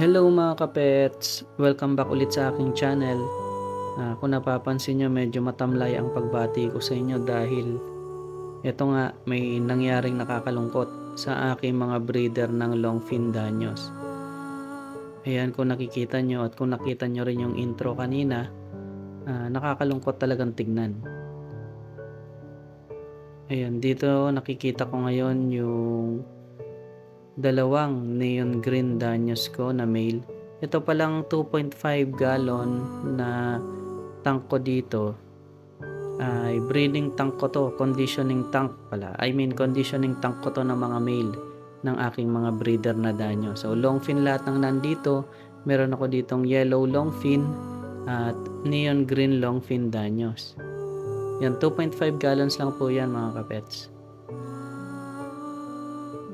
Hello mga kapets! Welcome back ulit sa aking channel. Ah, kung napapansin nyo, medyo matamlay ang pagbati ko sa inyo dahil ito nga, may nangyaring nakakalungkot sa aking mga breeder ng Longfin Danyos. Ayan, kung nakikita nyo at kung nakita nyo rin yung intro kanina, ah, nakakalungkot talagang tignan. Ayan, dito nakikita ko ngayon yung dalawang neon green danyos ko na male. Ito palang 2.5 gallon na tank ko dito ay breeding tank ko to, conditioning tank pala. I mean conditioning tank ko to ng mga male ng aking mga breeder na danyo. So longfin lahat ng nandito. Meron ako ditong yellow longfin at neon green longfin danyos. Yan, 2.5 gallons lang po yan mga kapets.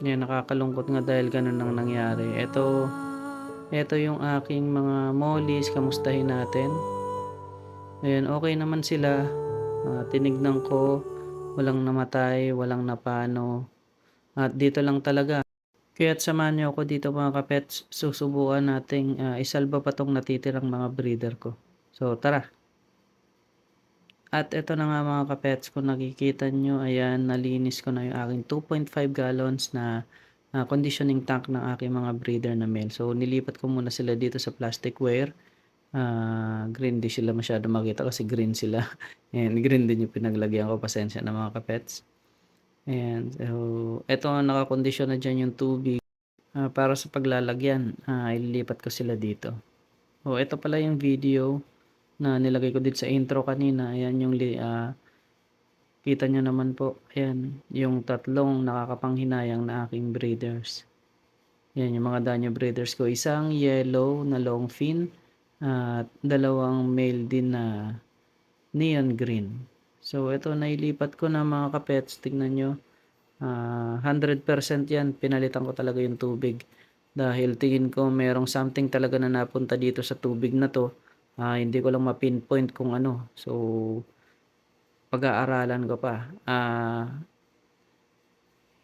Yan, nakakalungkot nga dahil ganun ang nangyari. Ito, ito yung aking mga mollies. Kamustahin natin. Ayan, okay naman sila. Ah, tinignan ko. Walang namatay, walang napano. At dito lang talaga. Kaya't samahan niyo ako dito mga kapets. Susubukan nating ah, isalba pa tong natitirang mga breeder ko. So, tara. At ito na nga mga kapets, kung nakikita nyo, ayan, nalinis ko na yung aking 2.5 gallons na uh, conditioning tank ng aking mga breeder na male. So, nilipat ko muna sila dito sa plastic ware. Uh, green di sila masyado makita kasi green sila. And green din yung pinaglagyan ko. Pasensya na mga kapets. Ayan. So, ito nakakondisyon na dyan yung tubig. Uh, para sa paglalagyan, uh, ililipat ko sila dito. So, ito pala yung video na nilagay ko dito sa intro kanina. Ayan yung uh, kita nyo naman po. Ayan, yung tatlong nakakapanghinayang na aking breeders. Ayan yung mga danyo breeders ko. Isang yellow na long fin at dalawang male din na neon green. So ito nailipat ko na mga kapets. Tingnan nyo. Uh, 100% yan. Pinalitan ko talaga yung tubig. Dahil tingin ko merong something talaga na napunta dito sa tubig na to Uh, hindi ko lang ma-pinpoint kung ano. So, pag-aaralan ko pa. Uh,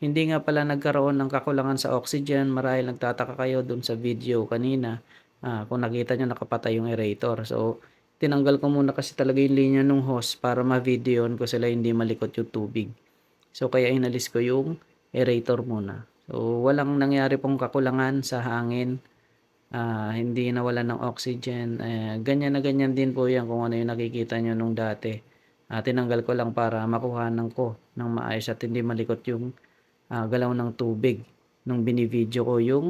hindi nga pala nagkaroon ng kakulangan sa oxygen. Marahil nagtataka kayo dun sa video kanina. Uh, kung nakita nyo nakapatay yung aerator. So, tinanggal ko muna kasi talaga yung linya ng hose para ma-videoan ko sila hindi malikot yung tubig. So, kaya inalis ko yung aerator muna. So, walang nangyari pong kakulangan sa hangin uh, hindi nawalan ng oxygen. Uh, ganyan na ganyan din po yan kung ano yung nakikita nyo nung dati. Uh, tinanggal ko lang para makuhanan ko ng maayos at hindi malikot yung uh, galaw ng tubig nung binivideo ko yung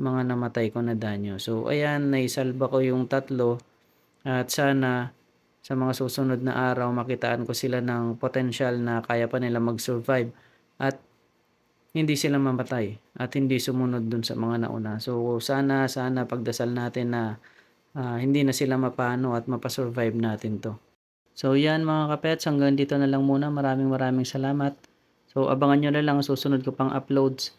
mga namatay ko na danyo. So, ayan, naisalba ko yung tatlo at sana sa mga susunod na araw makitaan ko sila ng potential na kaya pa nila mag-survive at hindi sila mamatay at hindi sumunod dun sa mga nauna. So sana sana pagdasal natin na uh, hindi na sila mapano at mapasurvive natin to. So yan mga kapets, hanggang dito na lang muna. Maraming maraming salamat. So abangan nyo na lang susunod ko pang uploads,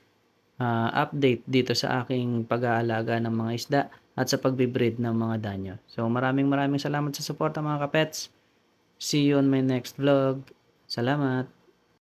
uh, update dito sa aking pag-aalaga ng mga isda at sa pagbe-breed ng mga danyo. So maraming maraming salamat sa suporta mga kapets. See you on my next vlog. Salamat!